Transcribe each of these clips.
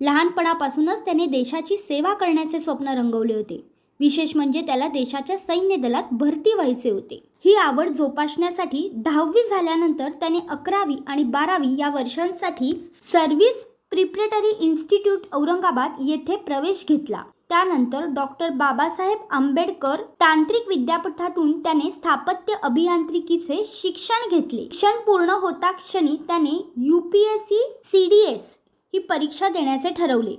लहानपणापासूनच त्याने देशाची सेवा करण्याचे स्वप्न रंगवले होते. विशेष म्हणजे त्याला देशाच्या सैन्य दलात भरती व्हायचे होते. ही आवड जोपासण्यासाठी दहावी झाल्यानंतर त्याने अकरावी आणि बारावी या वर्षांसाठी सर्व्हिस प्रिपरेटरी इन्स्टिट्यूट औरंगाबाद येथे प्रवेश घेतला. त्यानंतर डॉक्टर बाबासाहेब आंबेडकर तांत्रिक विद्यापीठातून त्याने स्थापत्य अभियांत्रिकीचे शिक्षण घेतले. शिक्षण पूर्ण होता क्षणी त्याने U P S C C D S ही परीक्षा देण्याचे ठरवले.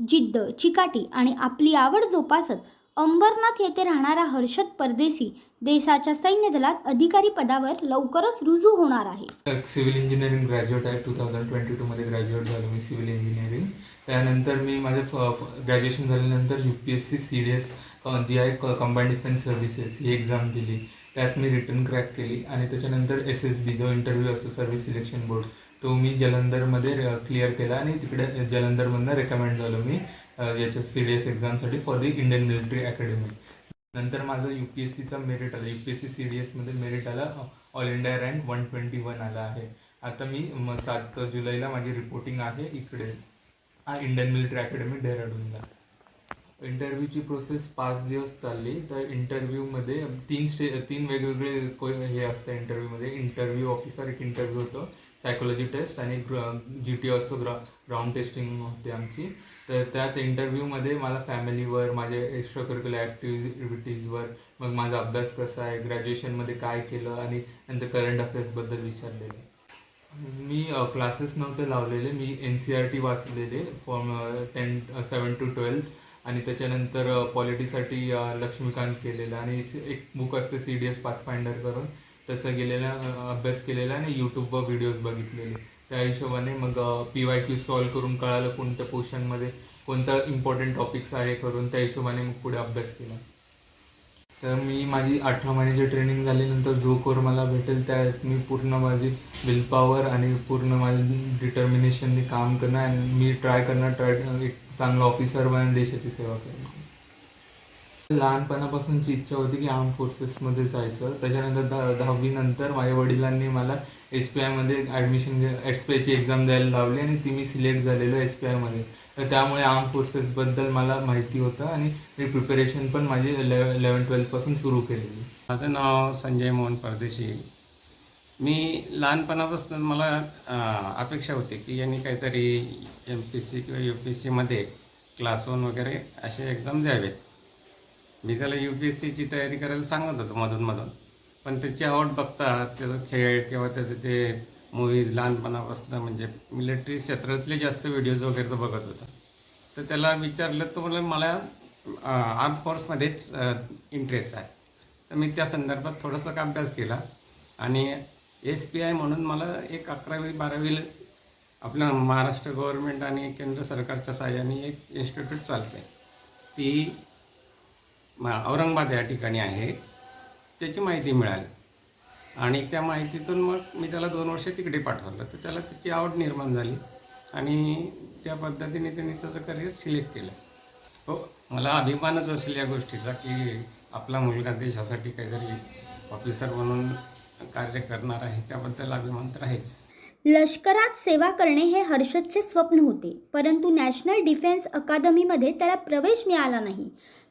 जिद्द चिकाटी आणि आपली आवड जोपासत अंबरनाथ येथे राहणारा हर्षद परदेशी देशाच्या सैन्य दलात अधिकारी पदावर लवकरच रुजू होणार आहे. सिव्हिल इंजिनिअरिंग ग्रॅज्युएट आहे. टू थाउजंड ट्वेंटी टूमध्ये ग्रॅज्युएट झालो मी सिव्हिल इंजिनिअरिंग. त्यानंतर मी माझं ग्रॅज्युएशन झाल्यानंतर U P S C C D S जी आहे कंबाईंड डिफेन्स सर्व्हिसेस ही एक्झाम दिली. त्यात मी रिटर्न क्रॅक केली आणि त्याच्यानंतर एस एस बी जो इंटरव्ह्यू असतो सर्व्हिस सिलेक्शन बोर्ड तो मी जलंधरमध्ये क्लिअर केला आणि तिकडे जलंधरमधनं रेकमेंड झालो मी याच्या सी डी एस एक्झामसाठी for the Indian military academy नंतर माझं यू पी एस सीचा मेरिट आला. U P S C C D एसमध्ये मेरिट आला. All India rank one twenty one आला आहे. आता मी म सात जुलैला माझी रिपोर्टिंग आहे इकडे. हा इंडियन मिलिटरी अकॅडमी डेहराडूनला इंटरव्ह्यूची प्रोसेस पाच दिवस चालली. तर इंटरव्ह्यूमध्ये तीन स्टे तीन वेगवेगळे हे असतं इंटरव्ह्यूमध्ये. इंटरव्ह्यू ऑफिसर एक इंटरव्ह्यू होतो. सायकोलॉजी टेस्ट आणि जी टी असतो. ग्रा ग्राउंड टेस्टिंग होते आमची. तर त्यात इंटरव्ह्यूमध्ये मला फॅमिलीवर माझे एक्स्ट्रा करिक्युलर ॲक्टिव्हिटीजवर मग माझा अभ्यास कसा आहे ग्रॅज्युएशनमध्ये काय केलं आणि नंतर करंट अफेअर्सबद्दल विचारलेले. मी क्लासेस नव्हते लावलेले. मी एन सी आर टी वाचलेले. From ten seven to twelfth आणि त्याच्यानंतर पॉलिटीसाठी लक्ष्मीकांत केलेलं आणि एक बुक असते सी डी एस पाथफाइंडर करून. त्याचा गेलेला अभ्यास केलेला आणि यूट्यूबवर व्हिडिओज बघितलेले. त्या हिशोबाने मग पी वाय क्यू सॉल्व करून कळालं कोणत्या पोर्शनमध्ये कोणता इम्पॉर्टंट टॉपिक्स आहे करून त्या हिशोबाने मग पुढे अभ्यास केला. तर मी माझी अठरा महिन्याची ट्रेनिंग झाल्यानंतर जो कोर मला भेटेल त्यात मी पूर्ण माझी विल पॉवर आणि पूर्ण माझी डिटर्मिनेशनने काम करणार. आणि मी ट्राय करणार ट्राय एक चांगला ऑफिसर बनून देशाची सेवा केली लहानपणापासूनची इच्छा होती की आर्म फोर्सेसमध्ये जायचं. त्याच्यानंतर दहा दहावीनंतर माझ्या वडिलांनी मला एस पी आयमध्ये ॲडमिशन एस पी आयची एक्झाम द्यायला लावली आणि ती मी सिलेक्ट झालेलो एस पी आयमध्ये तर त्यामुळे आर्म फोर्सेसबद्दल मला माहिती होतं आणि मी प्रिपरेशन पण माझी इलेव इलेवन ट्वेल्थपासून सुरू केलेली. माझं नाव संजय मोहन परदेशी. मी लहानपणापासून मला अपेक्षा होती की यांनी काहीतरी एम पी सी किंवा यू पी सीमध्ये क्लास वन वगैरे असे एक्झाम द्यावेत. मी त्याला यू पी एस सीची तयारी करायला सांगत होतो मधून पण त्याची आवड बघता त्याचा खेळ किंवा त्याचे ते मूवीज लहानपणापासून म्हणजे मिलिटरी क्षेत्रातले जास्त व्हिडिओज वगैरे तो बघत होता. तर त्याला विचारलं तर मला मला आर्म फोर्समध्येच इंटरेस्ट आहे. तर मी त्या संदर्भात थोडासा अभ्यास केला आणि एस पी आय म्हणून मला एक अकरावी बारावीला आपल्या महाराष्ट्र गव्हर्नमेंट आणि केंद्र सरकारच्या सहाय्याने एक इन्स्टिट्यूट चालते. ती औरंगाबाद या ठिकाणी आहे. त्याची माहिती मिळाली. आणि त्या माहितीतून मग मी त्याला दोन वर्ष तिकडे पाठवलं. तर त्याला त्याची आवड निर्माण झाली. आणि त्या पद्धतीने त्यांनी त्याचं करिअर सिलेक्ट केलं. हो मला अभिमानच असेल या गोष्टीचा की आपला मुलगा देशासाठी काहीतरी ऑफिसर म्हणून कार्य करणार आहे त्याबद्दल अभिमान तर आहेच लष्करात सेवा करणे हे हर्षदचे स्वप्न होते परंतु नॅशनल डिफेन्स अकादमीमध्ये त्याला प्रवेश मिळाला नाही.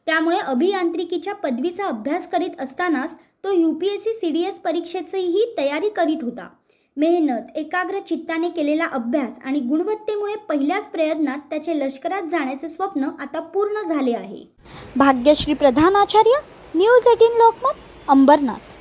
त्यामुळे अभियांत्रिकीच्या पदवीचा अभ्यास करीत असतानाच तो U P S C C D S परीक्षेचीही तयारी करीत होता. मेहनत एकाग्र चित्ताने केलेला अभ्यास आणि गुणवत्तेमुळे पहिल्याच प्रयत्नात त्याचे लष्करात जाण्याचे स्वप्न आता पूर्ण झाले आहे. भाग्यश्री प्रधानाचार्य न्यूज एटीन लोकमत अंबरनाथ.